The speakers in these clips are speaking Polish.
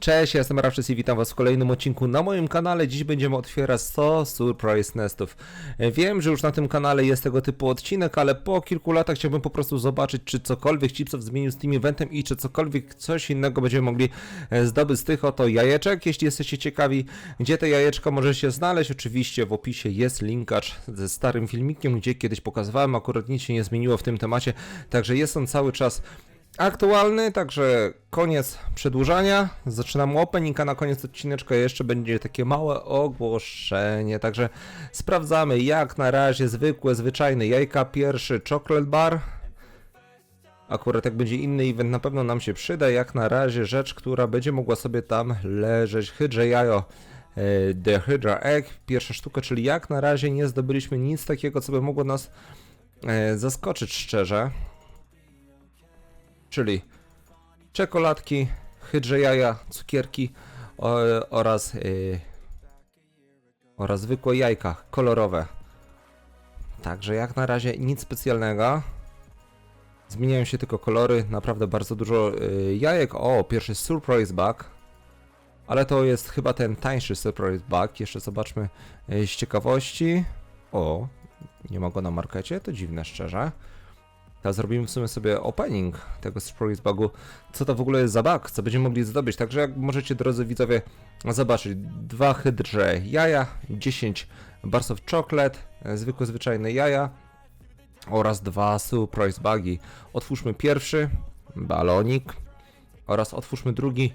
Cześć, ja jestem Rawczys i witam Was w kolejnym odcinku na moim kanale. Dziś będziemy otwierać 100 Surprise Nestów. Wiem, że już na tym kanale jest tego typu odcinek, ale po kilku latach chciałbym po prostu zobaczyć, czy cokolwiek Chipsoft zmienił z tym eventem i czy cokolwiek coś innego będziemy mogli e, zdobyć z tych oto jajeczek. Jeśli jesteście ciekawi, gdzie te jajeczka możecie znaleźć, oczywiście w opisie jest linkacz ze starym filmikiem, gdzie kiedyś pokazywałem, akurat nic się nie zmieniło w tym temacie, także jest on cały czas aktualny, także koniec przedłużania. Zaczynamy opening, a na koniec odcineczka jeszcze będzie takie małe ogłoszenie. Także sprawdzamy jak na razie zwykłe, zwyczajne jajka. Pierwszy chocolate bar. Akurat jak będzie inny event, na pewno nam się przyda. Jak na razie rzecz, która będzie mogła sobie tam leżeć. Hydra jajo. e, The Hydra Egg, pierwsza sztuka, czyli jak na razie nie zdobyliśmy nic takiego, co by mogło nas e, zaskoczyć szczerze czyli czekoladki, hydrze jaja, cukierki oraz, yy, oraz zwykłe jajka kolorowe. Także jak na razie nic specjalnego. Zmieniają się tylko kolory, naprawdę bardzo dużo yy, jajek. O, pierwszy surprise bag. Ale to jest chyba ten tańszy surprise bag. Jeszcze zobaczmy yy, z ciekawości. O, nie ma go na markecie, to dziwne szczerze. Teraz zrobimy w sumie sobie opening tego Surprise Bugu. Co to w ogóle jest za bug? Co będziemy mogli zdobyć? Także jak możecie, drodzy widzowie, zobaczyć. Dwa hydrze jaja, 10 bars of chocolate, e, zwykłe, zwyczajne jaja oraz dwa Surprise Bugi. Otwórzmy pierwszy, balonik oraz otwórzmy drugi,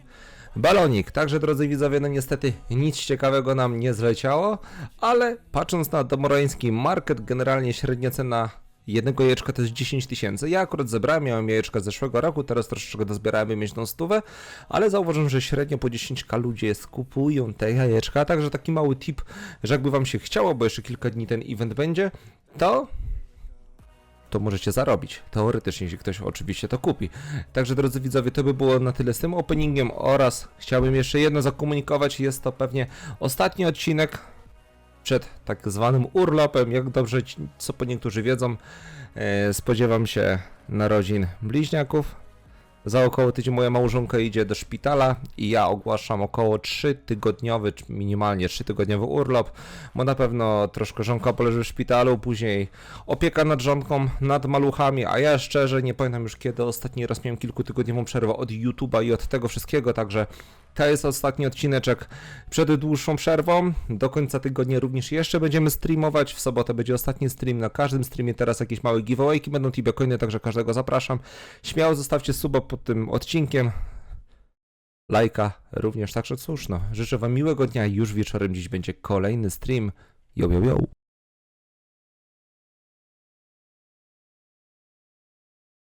balonik. Także, drodzy widzowie, no niestety nic ciekawego nam nie zleciało, ale patrząc na domorański market, generalnie średnia cena jednego jajeczka to jest 10 tysięcy. Ja akurat zebrałem, miałem jajeczka z zeszłego roku, teraz troszeczkę dozbierałem i mieć stówę, ale zauważyłem, że średnio po 10k ludzie skupują te jajeczka, także taki mały tip, że jakby wam się chciało, bo jeszcze kilka dni ten event będzie, to to możecie zarobić. Teoretycznie, jeśli ktoś oczywiście to kupi. Także drodzy widzowie, to by było na tyle z tym openingiem oraz chciałbym jeszcze jedno zakomunikować. Jest to pewnie ostatni odcinek przed tak zwanym urlopem. Jak dobrze co niektórzy wiedzą, e, spodziewam się narodzin bliźniaków. Za około tydzień moja małżonka idzie do szpitala i ja ogłaszam około 3 tygodniowy, czy minimalnie 3 tygodniowy urlop, bo na pewno troszkę żonka poleży w szpitalu, później opieka nad żonką, nad maluchami, a ja szczerze nie pamiętam już kiedy ostatni raz miałem kilkutygodniową przerwę od YouTube'a i od tego wszystkiego, także to jest ostatni odcineczek przed dłuższą przerwą. Do końca tygodnia również jeszcze będziemy streamować. W sobotę będzie ostatni stream. Na każdym streamie teraz jakieś małe giveawayki będą tibia coiny, także każdego zapraszam. Śmiało zostawcie suba pod tym odcinkiem. Lajka również, także cóż no. Życzę wam miłego dnia. Już wieczorem dziś będzie kolejny stream. Yo, yo, yo.